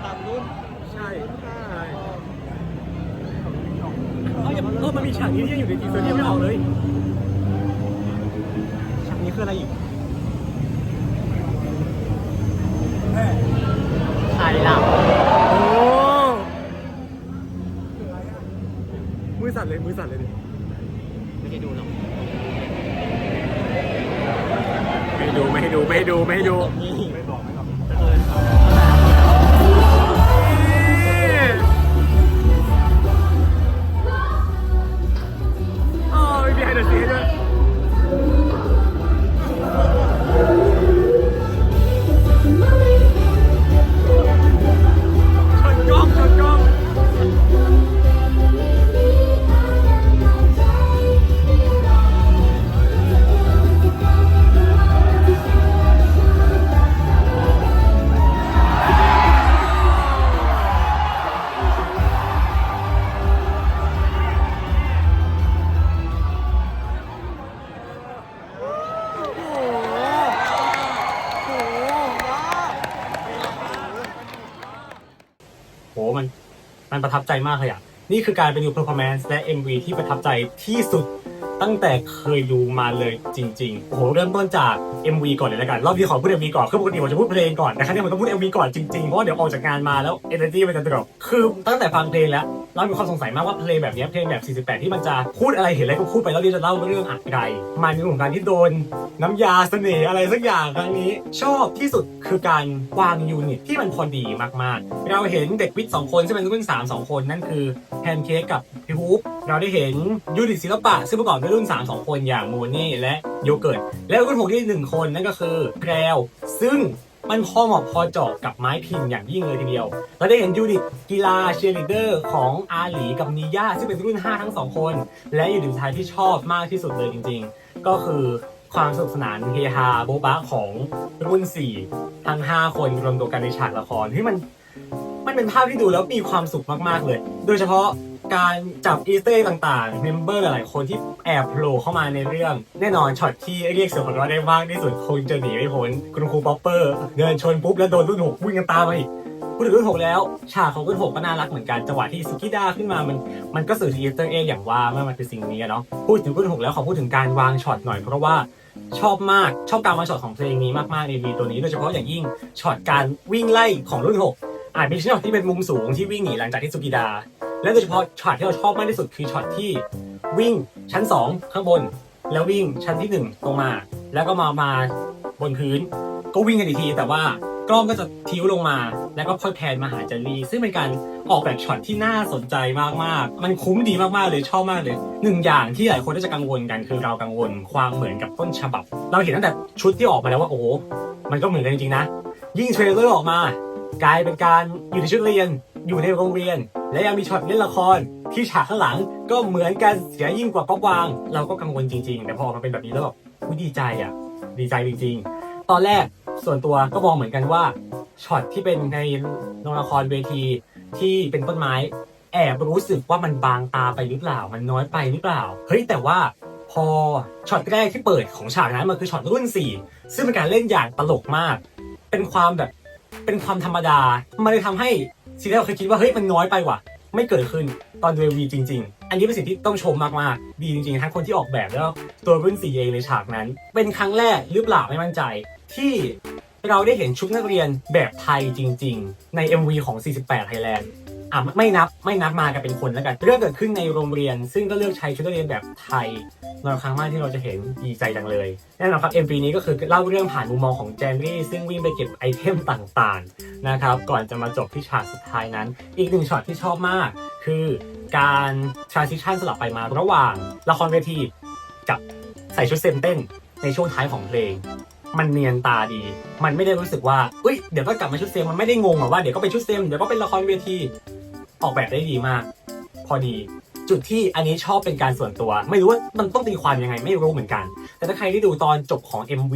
เขาแบ่งซีนตามรุ่นใช่รุ่นห้าใช่เขายังเออมันมีฉากนี้ที่ยังอยู่ในทีเซอร์ที่ยังไม่ออกเลยฉากนี้คืออะไรอีกถ่ายหลังโอ้มือสั่นเลยมือสั่นเลยดิไม่ได้ดูหรอกไม่ให้ดูไม่ให้ดูไม่ให้ดูไม่ให้ดู มันประทับใจมากเลยอะ นี่คือการไปดูเพอร์ฟอร์แมนซ์และ MV ที่ประทับใจที่สุดตั้งแต่เคยดูมาเลยจริงๆ โอ้โห เริ่มต้นจาก MV ก่อนเลยละกัน รอบนี้ขอพูด MV ก่อน คือปกติผมจะพูดเพลงก่อน แต่ครั้งนี้ผมต้องพูด MV ก่อนจริงๆ เพราะว่าเดี๋ยวออกจากงานมาแล้ว energy มันจะดรอปคือตั้งแต่ฟังเพลงแล้ว เรามีความสงสัยมากว่าเพลงแบบเนี้ยเพลงแบบ 48 ที่มันจะพูดอะไรเห็นอะไรก็พูดไปแล้วนี่จะเล่าเรื่องอะไรมันในเรื่องของการที่โดนน้ำยาเสน่ห์อะไรสักอย่างครั้งนี้ ชอบที่สุดคือการวางยูนิตที่มันพอดีมากๆ เราเห็นเด็กวิทย์สองคนซึ่งเป็นรุ่น3 2คนนั่นคือแพนเค้กกับพี่ฮูปเราได้เห็นยูนิตศิลปะซึ่งประกอบด้วยรุ่น3 2คนอย่างมูนี่และโยเกิร์ตและรุ่น6ที่หนึ่งคนนั่นก็คือแพรวซึ่ง มันพอเหมาะพอเจาะกับไม้พิมพ์อย่างยิ่งเลยทีเดียว เราได้เห็นยูนิตกีฬาเชียร์ลีดเดอร์ของอาหลีกับนีย่าซึ่งเป็นรุ่น 5 ทั้งสองคน และอยูนิตสุดท้ายที่ชอบมากที่สุดเลยจริง ๆ ก็คือความสนุกสนานเฮฮาโบ๊ะบะของรุ่น 4 ทั้ง 5 คนรวมตัวกันในฉากละครที่มันมันเป็นภาพที่ดูแล้วมีความสุขมากๆเลย โดยเฉพาะ การจับอีสเตอร์ต่างๆ เมมเบอร์หลายๆคนที่แอบโผล่เข้ามาในเรื่อง แน่นอนช็อตที่เรียกเสียงหัวเราะได้มากที่สุดคงจะหนีไม่พ้นคุณครูป๊อปเปอร์เดินชนปุ๊บแล้วโดนรุ่น6วิ่งกันตามมาอีกพูดถึงรุ่น6แล้วฉากของรุ่น6ก็น่ารักเหมือนกันจังหวะที่สกิด้าขึ้นมามันมันก็สื่อถึงอีสเตอร์เอ็กอย่างว่าเมื่อมันคือสิ่งนี้เนาะพูดถึงรุ่น6แล้วขอพูดถึงการวางช็อตหน่อยเพราะว่าชอบมากชอบการวางช็อตของเพลงนี้มากๆในวีตัวนี้โดยเฉพาะอย่างยิ่งช็อตการวิ่งไล่ของรุ่น6อาจเป็นช็อตที่เป็นมุมสูงที่วิ่งหนีหลังจากที่สุกิดา และโดยเฉพาะช็อตที่เราชอบมากที่สุดคือช็อตที่วิ่งชั้น 2 ข้างบน แล้ววิ่งชั้นที่ 1 ลงมา แล้วก็มามาบนพื้น ก็วิ่งกันอีกที แต่ว่ากล้องก็จะทิ้วลงมา แล้วก็ค่อยแพนมาหาเจลลี่ ซึ่งเป็นการออกแบบช็อตที่น่าสนใจมากๆ มันคุ้มดีมากๆเลยชอบมากเลยหนึ่งอย่างที่หลายคนน่าจะกังวลกันคือเรากังวลความเหมือนกับต้นฉบับ เราเห็นตั้งแต่ชุดที่ออกมาแล้วว่าโอ้มันก็เหมือนกันจริงๆนะ ยิ่งเทรลเลอร์ออกมา กลายเป็นการอยู่ในชุดเรียน อยู่ในโรงเรียน และยังมีช็อตเล่นละคร ที่ฉากข้างหลังก็เหมือนกันเสียยิ่งกว่าก๊อปวาง เราก็กังวลจริง ๆ แต่พอออกมาเป็นแบบนี้แล้วแบบดีใจอะ ดีใจจริง ๆ ตอนแรกส่วนตัวก็มองเหมือนกันว่าช็อตที่เป็นในโรงละครเวทีที่เป็นต้นไม้แอบรู้สึกว่ามันบางตาไปหรือเปล่า มันน้อยไปหรือเปล่า เฮ้ยแต่ว่าพอช็อตแรกที่เปิดของฉากนั้นมันคือช็อตรุ่น 4 ซึ่งเป็นการเล่นอย่างตลกมาก เป็นความแบบเป็นความธรรมดา มันเลยทำให้ สิ่งที่เราเคยคิดว่าเฮ้ยมันน้อยไปว่ะ ไม่เกิดขึ้นตอนดูวีจริง ๆ อันนี้เป็นสิ่งที่ต้องชมมากๆดีจริงๆ ทั้งคนที่ออกแบบแล้วตัวรุ่นสีเองในฉากนั้น เป็นครั้งแรกหรือเปล่าไม่มั่นใจ ที่เราได้เห็นชุดนักเรียนแบบไทยจริง ๆ ใน MV ของ 48 Thailand อะไม่นับไม่นับมากันเป็นคนแล้วกัน เรื่องเกิดขึ้นในโรงเรียน ซึ่งก็เลือกใช้ชุดนักเรียนแบบไทยน้อยครั้งมากที่เราจะเห็นดีใจจังเลยแน่นอนครับ MV นี้ก็คือเล่าเรื่องผ่านมุมมองของแจนรี่ ซึ่งวิ่งไปเก็บไอเทมต่างๆนะครับก่อนจะมาจบที่ฉากสุดท้ายนั้น อีกหนึ่งช็อตที่ชอบมาก คือการ transition สลับไปมาระหว่างละครเวทีกับใส่ชุดเซมเต้นในช่วงท้ายของเพลงมันเนียนตาดี มันไม่ได้รู้สึกว่าเอ้ย เดี๋ยวก็กลับมาชุดเซม มันไม่ได้งงหรอว่าเดี๋ยวก็เป็นชุดเซม เดี๋ยวก็เป็นละครเวที ออกแบบได้ดีมาก พอดี จุดที่อันนี้ชอบเป็นการส่วนตัว ไม่รู้ว่ามันต้องตีความยังไงไม่รู้เหมือนกัน แต่ถ้าใครที่ดูตอนจบของ MV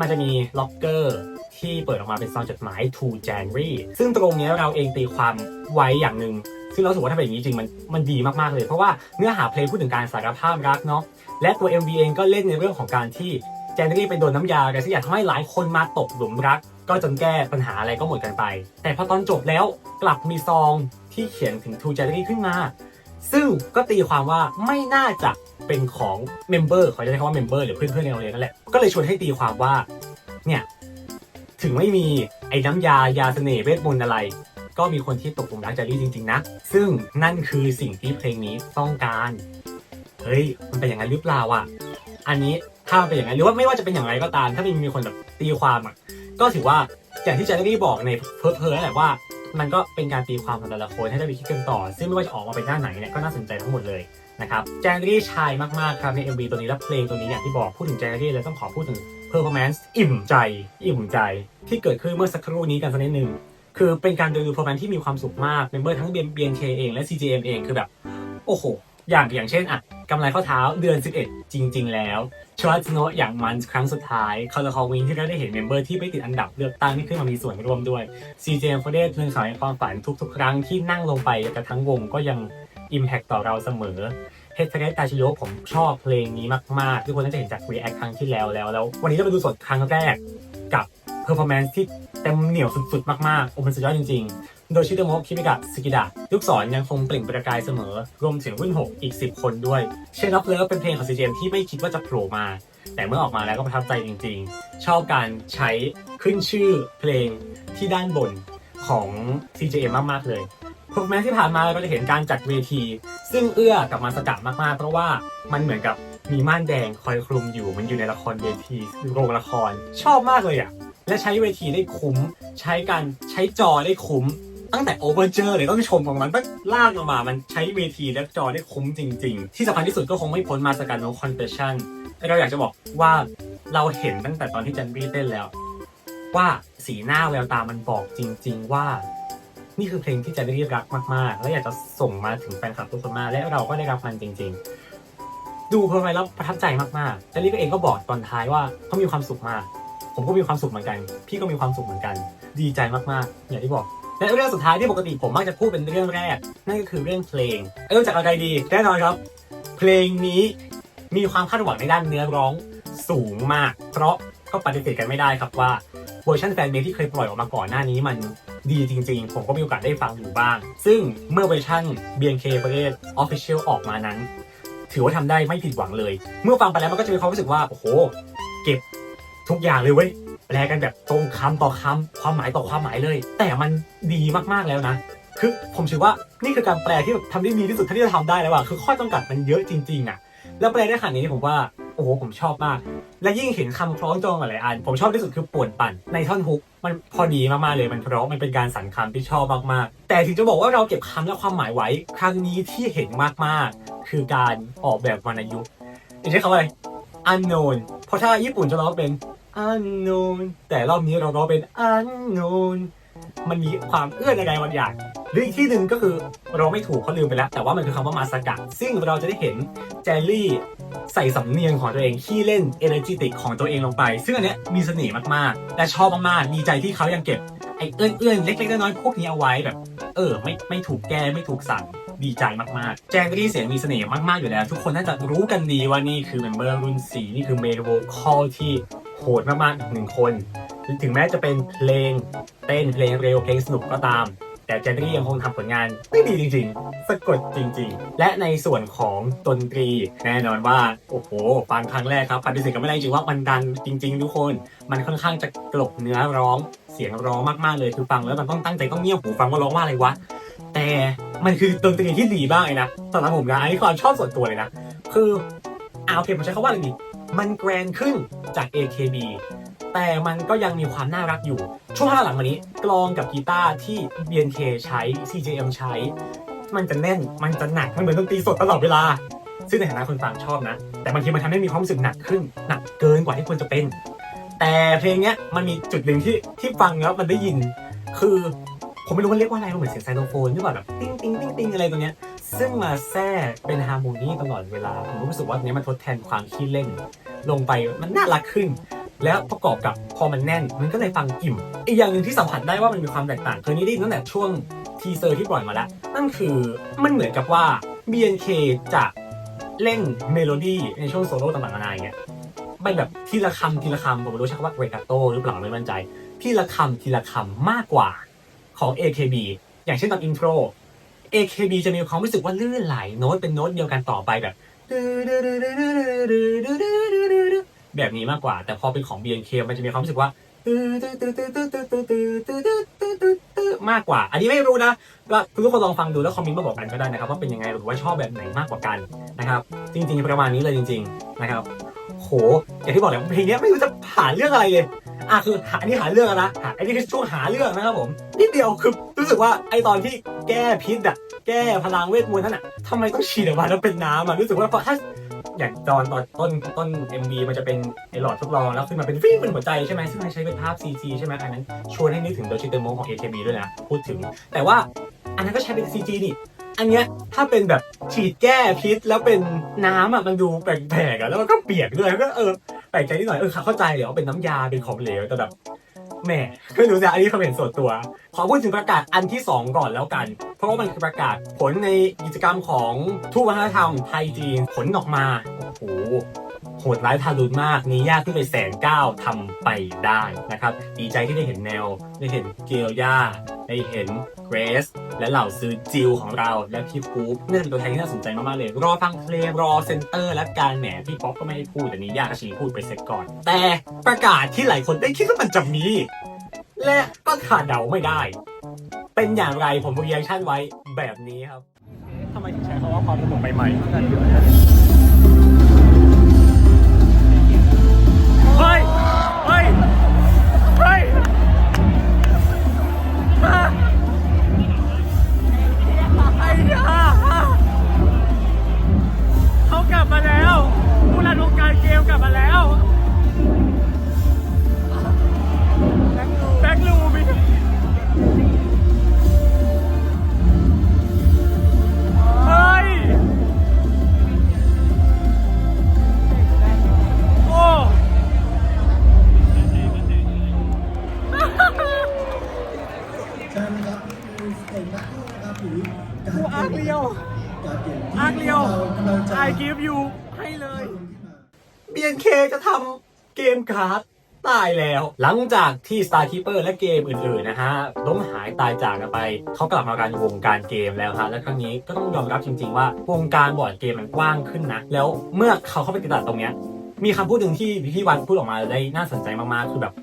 มันจะมีล็อกเกอร์ที่เปิดออกมาเป็นซองจดหมาย to January ซึ่งตรงนี้เราเองตีความไว้อย่างหนึ่งซึ่งเราถือว่าถ้าเป็นอย่างนี้จริงมันมันดีมากๆเลย เพราะว่าเนื้อหาเพลงพูดถึงการสารภาพรักเนาะและตัว MV เองก็เล่นในเรื่องของการที่แจนนี่ไปโดนน้ำยาอะไรสักอย่างทำให้หลายคนมาตกหลุมรัก ก็จนแก้ปัญหาอะไรก็หมดกันไป แต่พอตอนจบแล้วกลับมีซอง ที่เขียนถึงทูจนนี่ขึ้นมา ซึ่งก็ตีความว่าไม่น่าจะเป็นของเมมเบอร์ขอจะใช้คำว่าเมมเบอร์หรือเพื่อนๆในโรงเรียนนั่นแหละ ก็เลยชวนให้ตีความว่า เนี่ย ถึงไม่มีไอ้น้ำยายาเสน่ห์เวทมนต์อะไร ก็มีคนที่ตกหลุมรักจลลี่จริง ๆ นะ ซึ่งนั่นคือสิ่งที่เพลงนี้ต้องการ เฮ้ย มันเป็นอย่างนั้นหรือเปล่าอะ อันนี้ถ้ามันเป็นอย่างนั้นหรือว่าไม่ว่าจะเป็นอย่างไรก็ตาม ถ้ามันมีคนแบบตีความอะ ก็ถือว่าอย่างที่จลลี่บอกในเพิร์เพอร์นั่นแหละว่า มันก็เป็นการตีความของแต่ละคนให้ได้ไปคิดกันต่อ ซึ่งไม่ว่าจะออกมาเป็นหน้าไหนเนี่ยก็น่าสนใจทั้งหมดเลยนะครับแจนรี่ชายมากๆครับใน MV ตัวนี้และเพลงตัวนี้อย่างที่บอกพูดถึงแจนรี่แล้วต้องขอพูดถึง performance อิ่มใจ อิ่มใจ ที่เกิดขึ้นเมื่อสักครู่นี้กันสักนิดหนึ่งคือเป็นการดู performance ที่มีความสุขมากเมมเบอร์ทั้ง BNK เองและ CGM เองคือแบบ โอ้โห อย่างอย่างเช่นอะกำไรข้อเท้าเดือน 11 จริง ๆ แล้วชวัตโนอย่างมันครั้งสุดท้ายคาร์ลคอวินที่เราได้เห็นเมมเบอร์ที่ไม่ติดอันดับเลือกตั้งที่ขึ้นมามีส่วนร่วมด้วย CJM เขาได้เพื่อนสาวในความฝันทุก ๆ ครั้งที่นั่งลงไปกับทั้งวงก็ยัง Impact ต่อเราเสมอเฮดเทเรตาชิโยผมชอบเพลงนี้มาก ๆ ทุกคนน่าจะเห็นจาก React ครั้งที่แล้วแล้วแล้ว วันนี้เราไปดูสดครั้งแรกกับ Performance ที่เต็มเหนียวสุด ๆ มากๆโอ้มันสุดยอดจริง ๆ โดยชิโตโมะคิมิกะสกิดะลูกศรยังคงเปล่งประกายเสมอ รวมถึงรุ่น6อีก 10 คนด้วย เช่นรับเลิฟเป็นเพลงของ CJM ที่ไม่คิดว่าจะโผล่มา แต่เมื่อออกมาแล้วก็ประทับใจจริงๆ ชอบการใช้ขึ้นชื่อเพลงที่ด้านบนของ CJM มากๆเลยพวกแม้ที่ผ่านมาเราจะเห็นการจัดเวที ซึ่งเอื้อกับมาสกัดมากๆ เพราะว่ามันเหมือนกับมีม่านแดงคอยคลุมอยู่มันอยู่ในละครเวทีโรงละครชอบมากเลยอะและใช้เวทีได้คุ้ม ใช้การใช้จอได้คุ้ม ตั้งแต่โอเวอร์เจอร์เลยต้องชมของมันตั้งลากออกมา มันใช้เวทีและจอได้คุ้มจริง ๆ ที่สำคัญที่สุดก็คงไม่พ้นมาสกัดโนคอนเ e ชั่นเราอยากจะบอกว่าเราเห็นตั้งแต่ตอนที่จันบี้เต้นแล้ว ว่าสีหน้าแววตามันบอกจริง ๆ ว่า นี่คือเพลงที่จันบี้รักมาก ๆ และอยากจะส่งมาถึงแฟนคลับทุกคนมาและเราก็ได้รับมันจริง ๆ ดูเพลงไปแล้วประทับใจมากๆจันบี้ก็เองก็บอกตอนท้ายว่าเขามีความสุขมากผมก็มีความสุขเหมือนกัน พี่ก็มีความสุขเหมือนกัน ดีใจมากๆอย่างที่บอก และเรื่องสุดท้ายที่ปกติผมมักจะพูดเป็นเรื่องแรก นั่นก็คือเรื่องเพลงเริ่มจากอะไรดีแน่นอนครับ เพลงนี้มีความคาดหวังในด้านเนื้อร้องสูงมาก เพราะก็ปฏิเสธกันไม่ได้ครับว่าเวอร์ชันแฟนเมดที่เคยปล่อยออกมาก่อนหน้านี้มันดีจริงๆ ผมก็มีโอกาสได้ฟังอยู่บ้าง ซึ่งเมื่อเวอร์ชัน BNK ประเทศ Official ออกมานั้น ถือว่าทำได้ไม่ผิดหวังเลย เมื่อฟังไปแล้วมันก็จะมีความรู้สึกว่า โอ้โห เก็บทุกอย่างเลยเว้ย แปลกันแบบตรงคำต่อคำความหมายต่อความหมายเลย แต่มันดีมากๆแล้วนะ คือผมถือว่านี่คือการแปลที่แบบทำได้ดีที่สุดเท่าที่จะทำได้แล้วอะคือข้อจำกัดมันเยอะจริงๆอะแล้วแปลได้ขนาดนี้ผมว่าโอ้โหผมชอบมาก และยิ่งเห็นคำคล้องจองหลายอัน ผมชอบที่สุดคือป่วนปั่นในท่อนฮุก มันพอดีมากๆเลยมันเพราะมันเป็นการสรรคำที่ชอบมากๆ แต่ถึงจะบอกว่าเราเก็บคำและความหมายไว้ ครั้งนี้ที่เห็นมากๆ คือการออกแบบวรรณยุกต์อย่างเช่นคำว่าอะไร unknown เพราะถ้าญี่ปุ่นจะร้องเป็น unknown แต่รอบนี้เราร้องเป็น unknown มันมีความเอื้อนอะไรบางอย่างหรืออีกที่หนึ่งก็คือเราไม่ถูกเขาลืมไปแล้ว แต่ว่ามันคือคำว่ามาสกัซึ่งเราจะได้เห็นแจลลี่ใส่สำเนียงของตัวเองขี้เล่น energetic ของตัวเองลงไป ซึ่งอันเนี้ยมีเสน่ห์มากๆ และชอบมากๆดีใจที่เขายังเก็บไอ้เอื้อนเอื้อนๆเล็กๆน้อยๆพวกนี้เอาไว้แบบ เออ ไม่ไม่ถูกแก้ไม่ถูกสั่งดีใจมากๆ แจงที่เสียงมีเสน่ห์มากๆอยู่แล้ว ทุกคนน่าจะรู้กันดีว่านี่คือเมมเบอร์รุ่น4นี่คือเมโวคอลที่ โหดมากๆอีกหนึ่งคน ถึงแม้จะเป็นเพลงเต้นเพลงเร็วเพลงสนุกก็ตาม แต่เจนนี่ยังคงทำผลงานได้ดีจริงๆ สะกดจริง ๆ และในส่วนของดนตรีแน่นอนว่า โอ้โห ฟังครั้งแรกครับปฏิเสธกันไม่ได้จริงๆว่ามันดังจริง ๆ ทุกคน มันค่อนข้างจะกลบเนื้อร้องเสียงร้องมากๆเลยคือฟังแล้วมันต้องตั้งใจต้องเงี่ยหูฟังว่าร้องว่าอะไรวะแต่มันคือดนตรีที่ดีมากเลยนะสำหรับผมนะอันนี้ความชอบส่วนตัวเลยนะ คือเอาโอเคผมใช้คำว่าอะไรดี มันแกรนขึ้นจาก AKB แต่มันก็ยังมีความน่ารักอยู่ ช่วงหลังมานี้ กลองกับกีตาร์ที่ BNK ใช้ CJM ใช้ มันจะแน่นมันจะหนัก มันเหมือนดนตรีสดตลอดเวลา ซึ่งในฐานะคนฟังชอบนะ แต่บางทีมันทำให้มีความรู้สึกหนักขึ้น หนักเกินกว่าที่ควรจะเป็น แต่เพลงเนี้ยมันมีจุดหนึ่งที่ที่ฟังแล้วมันได้ยิน คือผมไม่รู้มันเรียกว่าอะไรมันเหมือนเสียงไซโลโฟนหรือเปล่าแบบติ้งติ้งติ้งติ้งอะไรตรงเนี้ย ซึ่งมาแทรกเป็นฮาร์โมนีตลอดเวลา ผมรู้สึกว่าอันเนี้ยมันทดแทนความขี้เล่น ลงไปมันน่ารักขึ้น แล้วประกอบกับพอมันแน่น มันก็เลยฟังอิ่ม อีกอย่างหนึ่งที่สัมผัสได้ว่ามันมีความแตกต่างเคยนี้ได้ยินตั้งแต่ช่วงทีเซอร์ที่ปล่อยมาแล้ว นั่นคือมันเหมือนกับว่า BNK จะเล่นเมโลดี้ในช่วงโซโล่ต่างๆนานาอย่างเงี้ยไปแบบทีละคำทีละคำผมไม่รู้ใช้คำว่าเรกาโตหรือเปล่าไม่มั่นใจ ทีละคำทีละคำมากกว่าของ AKB อย่างเช่นตอนอินโทร AKB จะมีความรู้สึกว่าลื่นไหลโน้ตเป็นโน้ตเดียวกันต่อไปแบบแบบนี้มากกว่า แต่พอเป็นของ BNK มันจะมีความรู้สึกว่ามากกว่า อันนี้ไม่รู้นะก็ทุกคนลองฟังดูแล้วคอมเมนต์มาบอกกันก็ได้นะครับว่าเป็นยังไงหรือว่าชอบแบบไหนมากกว่ากันนะครับ จริง ๆ ประมาณนี้เลยจริง ๆ นะครับ หอย่างที่บอกเลยเพลงนี้ไม่รู้จะหาเรื่องอะไรเลยอะคือหาอันนี้หาเรื่องนะหาอันนี้คือช่วงหาเรื่องนะครับผมนิดเดียวคือรู้สึกว่าไอตอนที่แก้พิษอะแก้พลังเวทมนต์นั่นอะทำไมต้องฉีดออกมาแล้วเป็นน้ำอะรู้สึกว่าพอถ้าอย่างตอนตอนต้นต้น MV มันจะเป็นไอหลอดทดลองแล้วขึ้นมาเป็นฟิ้งเป็นหัวใจใช่ไหมซึ่งมันใช้เป็นภาพ CG ใช่ไหมอันนั้นชวนให้นึกถึงโดชิเตโมของ AKB ด้วยนะพูดถึง แต่ว่าอันนั้นก็ใช้เป็น CG นี่ อันเนี้ยถ้าเป็นแบบฉีดแก้พิษแล้วเป็นน้ำอะมันดูแปลกๆอะแล้วมันก็เปียกด้วยก็เออแปลกใจนิดหน่อยเออเข้าใจเลยว่าเป็นน้ำยาเป็นของเหลวแต่แบบแหม่ไม่รู้จะอันนี้เขามเห็นส่วนตัว ขอพูดถึงประกาศอันที่ 2 ก่อนแล้วกัน เพราะว่ามันคือประกาศผลในกิจกรรมของทูตวัฒนธรรมไทยจีนผลออกมาโอ้โหโหดร้ายทารุณมากนี่ยากที่ไปแสนเก้าทำไปได้นะครับ ดีใจที่ได้เห็นแนว ได้เห็นเกลย่า ได้เห็นเกรซและเหล่าซื้อจิวของเราและพี่กู๊ปนี่เป็นตัวแทนที่น่าสนใจมากๆเลย รอฟังเพลงรอเซนเตอร์และการแหมพี่ป๊อปก็ไม่ให้พูดแต่นี้ยากกระชีพูดไปเสร็จก่อน แต่ประกาศที่หลายคนได้คิดว่ามันจะมี และก็ขาดเดาไม่ได้ เป็นอย่างไรผมรีแอคชั่นไว้แบบนี้ครับทำไมถึงใช้คำว่าความสนุกใหม่ๆเฮ้ย อ่ จะทำเกมการ์ดตายแล้ว หลังจากที่ Star Keeper และเกมอื่นๆนะฮะล้มหายตายจากกันไป เขากลับมาการวงการเกมแล้วฮะและครั้งนี้ก็ต้องยอมรับจริง ๆ ว่าวงการบอร์ดเกมมันกว้างขึ้นนะ แล้วเมื่อเขาเข้าไปติดตามตรงเนี้ยมีคำพูดหนึ่งที่พี่วันพูดออกมาได้น่าสนใจมากๆคือแบบ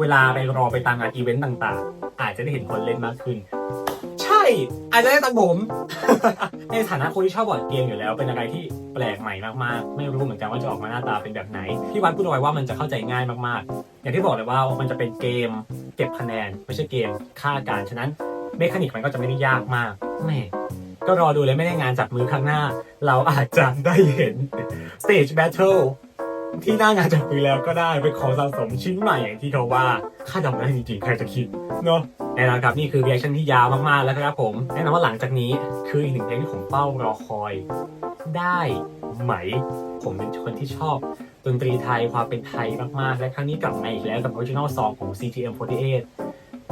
เวลาไปรอไปตามงานอีเวนต์ต่างๆ อาจจะได้เห็นคนเล่นมากขึ้น อาจจะได้ตังผม ในฐานะคนที่ชอบบอร์ดเกมอยู่แล้ว เป็นอะไรที่แปลกใหม่มากๆ ไม่รู้เหมือนกันว่าจะออกมาหน้าตาเป็นแบบไหน พี่วัดพูดเอาไว้ว่ามันจะเข้าใจง่ายมากๆ อย่างที่บอกเลยว่ามันจะเป็นเกมเก็บคะแนน ไม่ใช่เกมฆ่าการฉะนั้นเมคานิกมันก็จะไม่ได้ยากมากแม่ก็รอดูเลยไม่ได้งานจับมือข้งหน้า เราอาจจะได้เห็น Stage Battle ที่หน้างานจับมือแล้วก็ได้เป็นของสะสมชิ้นใหม่อย่างที่เขาว่าคาดเดาไม่ได้จริงๆใครจะคิดเนาะแน่นอนครับนี่คือ reaction ที่ยาวมากๆแล้วครับผมแน่นอนว่าหลังจากนี้คืออีกหนึ่งเพลงที่ผมเฝ้ารอคอยได้ไหม ผมเป็นคนที่ชอบดนตรีไทยความเป็นไทยมากๆ และครั้งนี้กลับมาอีกแล้วกับ original song ของ CTM48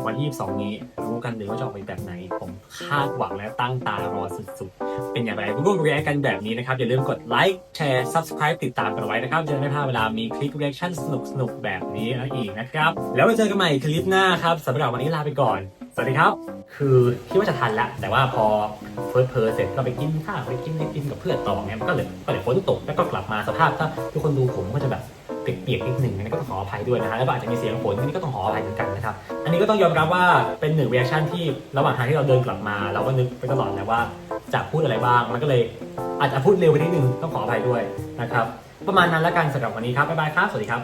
วันที่22นี้รู้กันเลยว่าจะออกเป็นแบบไหน ผมคาดหวังและตั้งตารอสุดๆ เป็นอย่างไรร่วม react กันแบบนี้นะครับ อย่าลืมกดไลค์แชร์ subscribe ติดตามกันไว้นะครับจะได้ไม่พลาดเวลามีคลิป reaction สนุกๆ แบบนี้อีกนะครับ แล้วเจอกันใหม่คลิปหน้าครับสำหรับวันนี้ลาไปก่อน สวัสดีครับ คือคิดว่าจะทันละ แต่ว่าพอเฟิร์สเพอร์เสร็จก็ไปกินข้าวไปกินไปกินกับเพื่อนต่อไงมันก็เลยก็เลยฝนตกแล้วก็กลับมาสภาพถ้าทุกคนดูผมก็จะแบบ เปียกๆนิดหนึ่งอันนี้ก็ต้องขออภัยด้วยนะฮะแล้วก็อาจจะมีเสียงฝนนี่ก็ต้องขออภัยเหมือนกันนะครับอันนี้ก็ต้องยอมรับว่าเป็นหนึ่งเรีแอคชั่นที่ระหว่างทางที่เราเดินกลับมา เราก็นึกไปตลอดแล้วว่าจะพูดอะไรบ้างมันก็เลยอาจจะพูดเร็วไปนิดนึงต้องขออภัยด้วยนะครับประมาณนั้นแล้วกันสำหรับวันนี้ครับบ๊ายบายครับสวัสดีครับ